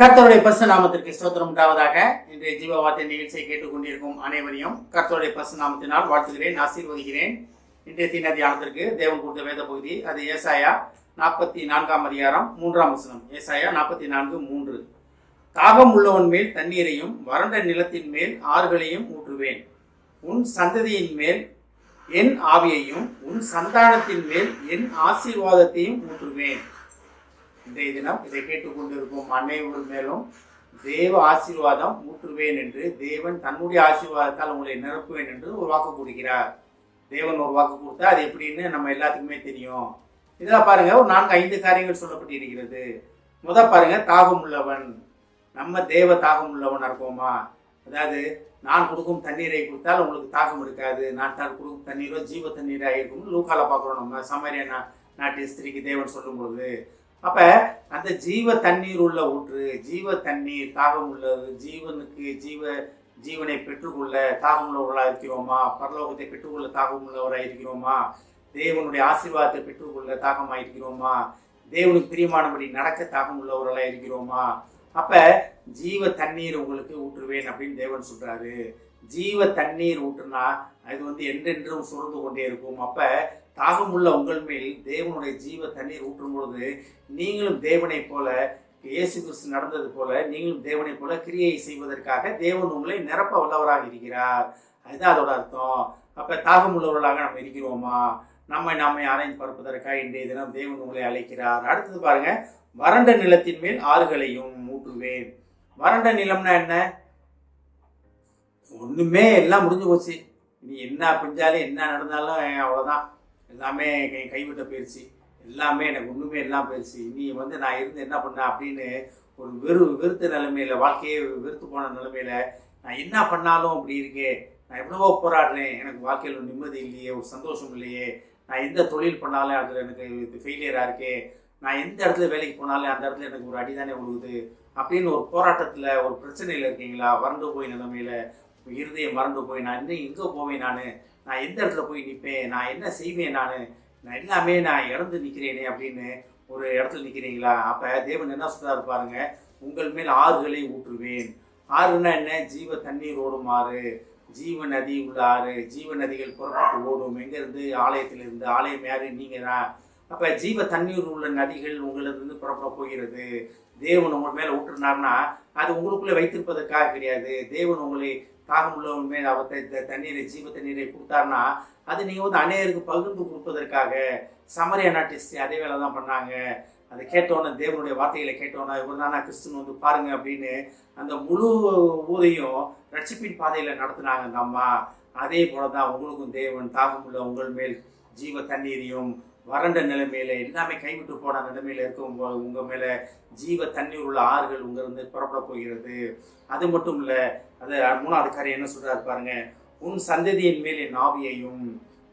கர்த்தருடைய பசு நாமத்திற்கு ஸ்தோத்திரம். உண்டாவதாக இன்றைய ஜீவ வார்த்தை நிகழ்ச்சியை கேட்டுக்கொண்டிருக்கும் அனைவரையும் கர்த்தருடைய பசு நாமத்தினால் வாழ்த்துகிறேன் ஆசீர்வதிக்கிறேன். இன்றைய தினதியானத்திற்கு தேவன் கொடுத்த வேத பகுதி அது ஏசாயா நாற்பத்தி நான்காம் அதிகாரம் மூன்றாம் வசனம். ஏசாயா நாற்பத்தி நான்கு மூன்று. தாகம் உள்ளவன் மேல் தண்ணீரையும் வறண்ட நிலத்தின் மேல் ஆறுகளையும் ஊற்றுவேன். உன் சந்ததியின் மேல் என் ஆவியையும் உன் சந்தானத்தின் மேல் என் ஆசீர்வாதத்தையும் ஊற்றுவேன். இன்றைய தினம் இதை கேட்டுக்கொண்டிருக்கும் அனைவர் மேலும் தேவ ஆசீர்வாதம் ஊற்றுவேன் என்று தேவன் தன்னுடைய ஆசீர்வாதத்தால் உங்களை நிரப்புவேன் என்று ஒரு வாக்கு கொடுக்கிறார் தேவன் ஒரு வாக்கு கொடுத்தா அது எப்படின்னு நம்ம எல்லாத்துக்குமே தெரியும். இதில் பாருங்க ஒரு நான்கு ஐந்து காரியங்கள் சொல்லப்பட்டிருக்கிறது. முத பாருங்க தாகம் உள்ளவன். நம்ம தேவ தாகம் உள்ளவனாக இருப்போமா? அதாவது நான் கொடுக்கும் தண்ணீரை கொடுத்தால் உங்களுக்கு தாகம் இருக்காது. நான் தான் கொடுக்கும் தண்ணீரோ ஜீவ தண்ணீராக இருக்கும் லூக்கால பார்க்குறோம் நம்ம. சமரிய நா- நாட்டு ஸ்திரிக்கு தேவன் சொல்லும்போது அப்ப அந்த ஜீவ தண்ணீர் உள்ள ஊற்று ஜீவ தண்ணீர் தாகம் உள்ளது. ஜீவனுக்கு ஜீவ ஜீவனை பெற்றுக்கொள்ள தாகம் உள்ளவர்களாக இருக்கிறோமா பரலோகத்தை பெற்றுக்கொள்ள தாகம் உள்ளவராக இருக்கிறோமா தேவனுடைய ஆசீர்வாதத்தை பெற்றுக்கொள்ள தாகமாக இருக்கிறோமா தேவனுக்கு பிரியமானபடி நடக்க தாகம் உள்ளவர்களாக இருக்கிறோமா அப்ப ஜீவ தண்ணீர் உங்களுக்கு ஊற்றுவேன் அப்படின்னு தேவன் சொல்றாரு. ஜீவ தண்ணீர் ஊற்றுனா அது வந்து என்றென்றும் சுரந்து கொண்டே இருக்கும். அப்ப தாகம் உள்ள உங்கள் மேல் தேவனுடைய ஜீவ தண்ணீர் ஊற்றும் பொழுது நீங்களும் தேவனைப் போல இயேசு கிறிஸ்து நடந்தது போல நீங்களும் தேவனைப் போல கிரியை செய்வதற்காக தேவன் உங்களை நிரப்ப வல்லவராக இருக்கிறார். அதுதான் அதோட அர்த்தம். அப்போ தாகம் உள்ளவர்களாக நம்ம இருக்கிறோமா? நம்மை நம்மை ஆராய்ந்து பார்ப்பதற்காக இன்றைய தினம் தேவன் உங்களை அழைக்கிறார். அடுத்தது பாருங்க வறண்ட நிலத்தின் மேல் ஆறுகளையும் ஊற்றுவேன். வறண்ட நிலம்னா என்ன? ஒன்றுமே எல்லாம் முடிஞ்சு போச்சு. நீ என்ன பிஞ்சாலும் என்ன நடந்தாலும் அவ்வளோதான் எல்லாமே கை கைவிட்ட போயிடுச்சு எல்லாமே எனக்கு ஒன்றுமே எல்லாம் போயிடுச்சு நீ வந்து நான் இருந்து என்ன பண்ணேன் அப்படின்னு ஒரு வெறு வெறுத்த நிலைமையில் வாழ்க்கையே வெறுத்து போன நிலைமையில் நான் என்ன பண்ணாலும் அப்படி இருக்கே. நான் எவ்வளவோ போராடுறேன் எனக்கு வாழ்க்கையில் ஒரு நிம்மதி இல்லையே ஒரு சந்தோஷம் இல்லையே. நான் எந்த தொழில் பண்ணாலும் அதில் எனக்கு ஃபெயிலியராக இருக்கே. நான் எந்த இடத்துல வேலைக்கு போனாலும் அந்த இடத்துல எனக்கு ஒரு அடிதானே உழுகுது. அப்படின்னு ஒரு போராட்டத்தில் ஒரு பிரச்சனையில் இருக்கீங்களா? வறண்டு போய் நிலைமையில் இருதயம் மறந்து போய் நான் இன்னும் எங்கே போவேன் நான்? நான் எந்த இடத்துல போய் நிற்பேன் நான் என்ன செய்வேன் நான்? நான் எல்லாமே நான் இறந்து நிற்கிறேனே அப்படின்னு ஒரு இடத்துல நிற்கிறீங்களா அப்போ தேவன் என்ன சொல்றாரு பாருங்க உங்கள் மேல் ஆறுகளை ஊற்றுவேன். ஆறுனா என்ன? ஜீவ தண்ணீர் ஓடும் ஆறு. ஜீவ நதி உள்ள ஆறு. ஜீவ நதிகள் புறப்பட்டு ஓடும். எங்கேருந்து? ஆலயத்திலிருந்து. ஆலயம் யாரு? நீங்கள் தான். அப்போ ஜீவ தண்ணீர் உள்ள நதிகள் உங்களிருந்து புறப்பட போகிறது. தேவன் உங்கள் மேலே ஊற்றுனார்னா அது உங்களுக்குள்ளே வைத்திருப்பதற்காக கிடையாது. தேவன் உங்களை தாகம் உள்ளவன் மேல் அவர் த- தண்ணீரை ஜீவ தண்ணீரை கொடுத்தாருன்னா அது நீங்கள் வந்து அநேகருக்கு பகிர்ந்து கொடுப்பதற்காக சமரிய நாட்டிஸ்ட் அதே வேலை தான் பண்ணாங்க. அதை கேட்டோன்னே தேவனுடைய வார்த்தைகளை கேட்டோன்னே இவர் தானா கிறிஸ்துன்னு வந்து பாருங்க அப்படின்னு அந்த முழு ஊரையும் ரட்சிப்பின் பாதையில் நடத்தினாங்க அந்த அம்மா. அதே போல தான் உங்களுக்கும் தேவன் தாகம் உள்ள உங்கள் மேல் ஜீவ தண்ணீரையும் வறண்ட நிலைமையில எல்லாமே கைவிட்டு போன நிலைமையில இருக்கும் உங்க உங்க மேல ஜீவ தண்ணீர் உள்ள ஆறுகள் உங்க இருந்து புறப்பட போகிறது. அது மட்டும் இல்ல அது மூணாவது காரியம் என்ன சொல்றாரு பாருங்க உன் சந்ததியின் மேல் என் ஆவியையும்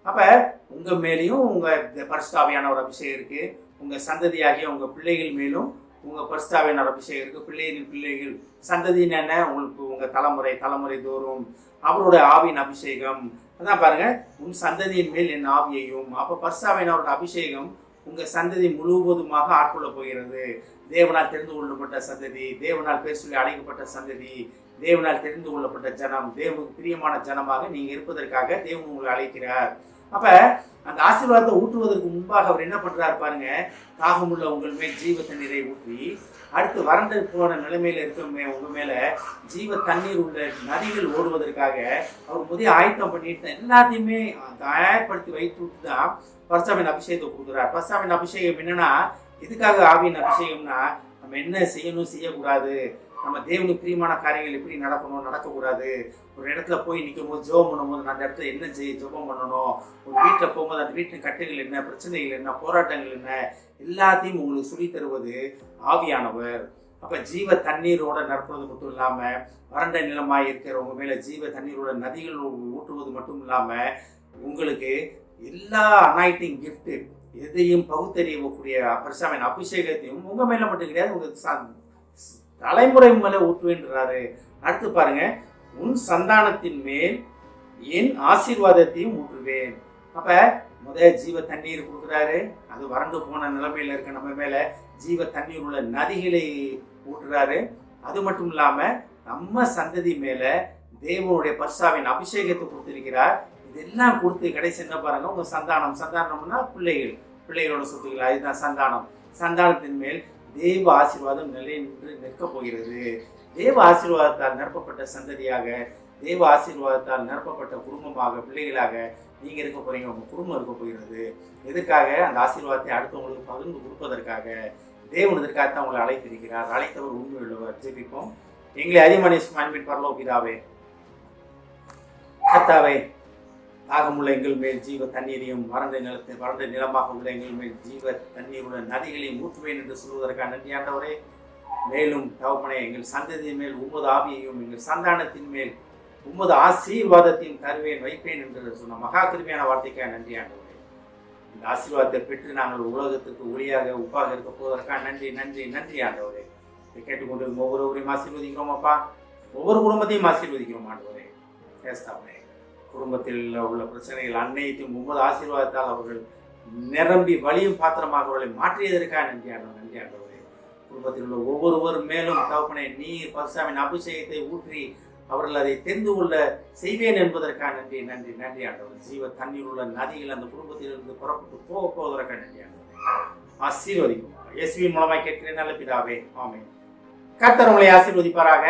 அப்ப உங்க மேலேயும் உங்க பரிசுத்தாவியான ஒரு அபிஷேகம் இருக்கு உங்க சந்ததியாகிய உங்க பிள்ளைகள் மேலும் உங்க பரிசுத்தாவியான ஒரு அபிஷேகம் இருக்கு பிள்ளைகளின் பிள்ளைகள் சந்ததியின் என்ன? உங்களுக்கு உங்க தலைமுறை தலைமுறை தோறும் அவருடைய ஆவியின் அபிஷேகம் அதான் பாருங்க உன் சந்ததியின் மேல் என் ஆவியையும் அப்ப பரிசுத்தாவியானவரோட அபிஷேகம் உங்க சந்ததி முழுவதுமாக ஆட்கொள்ள போகிறது. தேவனால் தெரிந்து கொள்ளப்பட்ட சந்ததி தேவனால் பேர் சொல்லி அழைக்கப்பட்ட சந்ததி தேவனால் தெரிந்து கொள்ளப்பட்ட ஜனம் தேவனுக்கு பிரியமான ஜனமாக நீங்க இருப்பதற்காக தேவன் உங்களை அழைக்கிறார். அப்போ அந்த ஆசீர்வாதத்தை ஊற்றுவதற்கு முன்பாக அவர் என்ன பண்ணுறாரு பாருங்க தாகமுள்ள உங்கள் மேல் ஜீவ தண்ணீரை ஊற்றி அடுத்து வறண்டு போன நிலைமையில இருக்கிற உங்க மேலே ஜீவ தண்ணீர் உள்ள நதிகள் ஓடுவதற்காக அவர் புதிய ஆயத்தம் பண்ணிட்டு எல்லாத்தையுமே தயார்படுத்தி வைத்து தான் பரசாமின் அபிஷேகத்தை கொடுக்குறார். பரசாமின் அபிஷேகம் என்னன்னா எதுக்காக ஆவியின் அபிஷேகம்னா நம்ம என்ன செய்யணும் செய்யக்கூடாது. நம்ம தேவனுக்கு பிரியமான காரியங்கள் எப்படி நடக்கணும் நடக்கக்கூடாது? ஒரு இடத்துல போய் நிற்கும் போது ஜெபம் பண்ணும்போது அந்த இடத்துல என்ன செய்ய ஜோபம் பண்ணணும்? ஒரு வீட்டில் போகும்போது அந்த வீட்டின் கட்டுகள் என்ன பிரச்சனைகள் என்ன போராட்டங்கள் என்ன? எல்லாத்தையும் உங்களுக்கு சொல்லி தருவது ஆவியானவர். அப்போ ஜீவ தண்ணீரோட நிரப்புறது மட்டும் இல்லாமல் வறண்ட நிலமாக இருக்கிறவங்க மேலே ஜீவ தண்ணீரோட நதிகள் ஊற்றுவது மட்டும் இல்லாமல் உங்களுக்கு எல்லா அனாய்டிங் கிஃப்ட்டு எதையும் பகுத்தறியக்கூடிய பரிசாமின் அபிஷேகத்தையும் உங்கள் மேலே மட்டும் கிடையாது உங்கள் தலைமுறை மேலே ஊற்றுவேன்றாரு. அடுத்து பாருங்க உன் சந்தானத்தின் மேல் என் ஆசீர்வாதத்தையும் ஊற்றுவேன். அப்ப முத ஜீவ தண்ணீர் கொடுக்குறாரு. அது வறண்டு போன நிலைமையில இருக்க நம்ம மேல ஜீவ தண்ணீர் உள்ள நதிகளை ஊற்றுறாரு. அது மட்டும் இல்லாம நம்ம சந்ததி மேல தேவனுடைய பர்சாவின் அபிஷேகத்தை கொடுத்திருக்கிறார். இதெல்லாம் கொடுத்து கடைசி என்ன பாருங்க உங்க சந்தானம். சந்தானம்னா பிள்ளைகள். பிள்ளைகளோட சொத்துக்கள். அதுதான் சந்தானம். சந்தானத்தின் மேல் தேவ ஆசீர்வாதம் நிலை நின்று நிற்கப் போகிறது. தேவ ஆசீர்வாதத்தால் நிரப்பப்பட்ட சந்ததியாக தேவ ஆசீர்வாதத்தால் நிரப்பப்பட்ட குடும்பமாக பிள்ளைகளாக நீங்கள் இருக்க போகிறீங்க உங்கள் குடும்பம் இருக்க போகிறது. எதுக்காக? அந்த ஆசீர்வாதத்தை அடுத்தவங்களுக்கு பகிர்ந்து கொடுப்பதற்காக. தேவன் இதற்காகத்தான் உங்களை அழைத்திருக்கிறார்? அழைத்தவர் உண்மை உள்ளவர். ஜெபிப்போம். எங்களை அதிமனிஷ் அன்பின் பரலோபிதாவே கத்தாவே தாகமுள்ள எங்கள் மேல் ஜீவ தண்ணீரையும் வறண்ட நிலத்தை வறண்ட நிலமாக உள்ள எங்கள் மேல் ஜீவ தண்ணீர் உள்ள நதிகளையும் ஊற்றுவேன் என்று சொல்வதற்காக நன்றி ஆண்டவரே. மேலும் தவப்பனே எங்கள் சந்ததியின் மேல் உமது ஆவியையும் எங்கள் சந்தானத்தின் மேல் உமது ஆசீர்வாதத்தையும் தருவேன் வைப்பேன் என்று சொன்ன மகா கிருமையான வார்த்தைக்காக நன்றி இந்த ஆசீர்வாதத்தை பெற்று நாங்கள் உலகத்துக்கு ஒளியாக உப்பாக இருக்க போவதற்காக நன்றி நன்றி நன்றி ஆண்டவரே. இதை கேட்டுக்கொண்டு ஒவ்வொருவரையும் ஆசீர்வதிக்கிறோம் அப்பா. ஒவ்வொரு குடும்பத்தையும் ஆசீர்வதிக்கிறோம் ஆண்டவரே. பேஸ்தாமே குடும்பத்தில் உள்ள பிரச்சனைகள் அன்னையத்தையும் உமது ஆசீர்வாதத்தால் அவர்கள் நிரம்பி வலியும் பாத்திரமாக அவர்களை மாற்றியதற்காக நன்றி ஆண்டவர் நன்றி ஆண்டவரே. குடும்பத்தில் உள்ள ஒவ்வொருவர் மேலும் தகப்பனை நீர் பரசாமின் அபிஷேகத்தை ஊற்றி அவர்கள் அதை தெரிந்து கொள்ள செய்வேன் என்பதற்காக நன்றி நன்றி நன்றி ஆண்டவர். ஜீவ தண்ணீர் உள்ள நதிகள் அந்த குடும்பத்திலிருந்து புறப்பட்டு போக போவதற்காக நன்றி ஆண்டவர். ஆசீர்வதிக்கும் இயேசுவின் மூலமாக கேட்கிறேன் நல்ல பிதாவே ஆமே கர்த்தர் உங்களை ஆசீர்வதிப்பாராக.